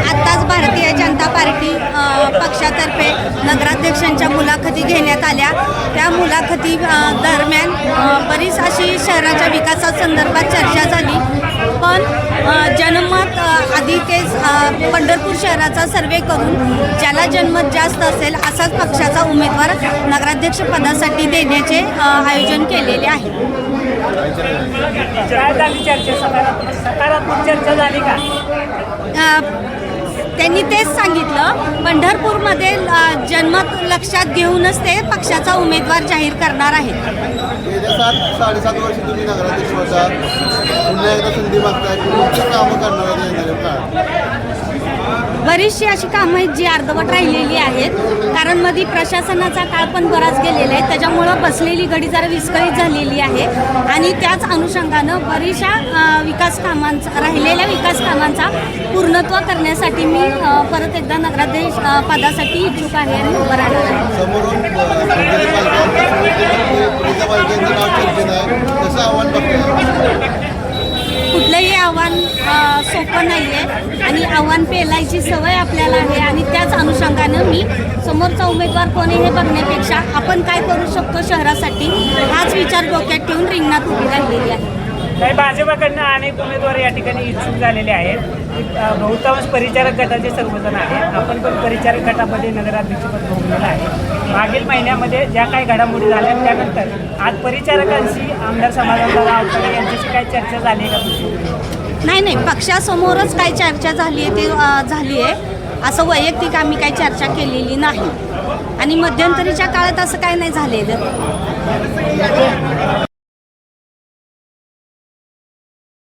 आत्ताच भारतीय जनता पार्टी पक्षातर्फे नगराध्यक्षांच्या मुलाखती घेण्यात आल्या. त्या मुलाखती दरम्यान बरीच अशी शहराच्या विकासासंदर्भात चर्चा झाली. पण जनमत आधी तेच पंढरपूर शहराचा सर्वे करून ज्याला जनमत जास्त असेल असाच पक्षाचा उमेदवार नगराध्यक्ष पदासाठी देण्याचे आयोजन केलेले आहे. चर्चा? झाली का? त्यांनी तेच सांगितलं. पंढरपूरमध्ये जन्म लक्षात घेऊनच ते पक्षाचा उमेदवार जाहीर करणार आहेत. गेल्या सात साडेसात वर्ष तुम्ही नगराध्यक्ष होता पुन्हा एकदा संधी मागताय. कामं करणार आहेत. बरीचशी अशी कामं आहेत जी अर्धवट राहिलेली आहेत. कारण मध्ये प्रशासनाचा काळ पण बराच गेलेला आहे. त्याच्यामुळं बसलेली गडी जरा विस्कळीत झालेली आहे. आणि त्याच अनुषंगानं बरीचशा विकास कामांचा राहिलेल्या विकास कामांचा पूर्णत्व करण्यासाठी मी परत एकदा नगराध्यक्ष पदासाठी इच्छुक आहे आणि उभं राहणार आहे. सोपं नाही आहे आणि आव्हान पेलायची सवय आपल्याला आहे आणि त्याच अनुषंगानं मी समोरचा उमेदवार कोणी हे बघण्यापेक्षा आपण काय करू शकतो शहरासाठी हाच विचार डोक्यात ठेवून रिंगणात उभी राहिलेली आहे. काही भाजपाकडनं अनेक उमेदवार या ठिकाणी इच्छुक झालेले आहेत. बहुतांश परिचारक गटाचे सर्वजण आहेत. आपण पण परिचारक गटामध्ये नगराध्यक्षपद भोगलेलं आहे. मागील महिन्यामध्ये ज्या काही घडामोडी झाल्या त्यानंतर आज परिचारकांशी आमदार समाजाला आवताडे यांच्याशी काही चर्चा झाली का? नाही नाही पक्षासमोरच काय चर्चा झाली आहे ते झाली आहे. असं वैयक्तिक आम्ही काही चर्चा केलेली नाही. आणि मध्यंतरीच्या काळात असं काय नाही झालेलं.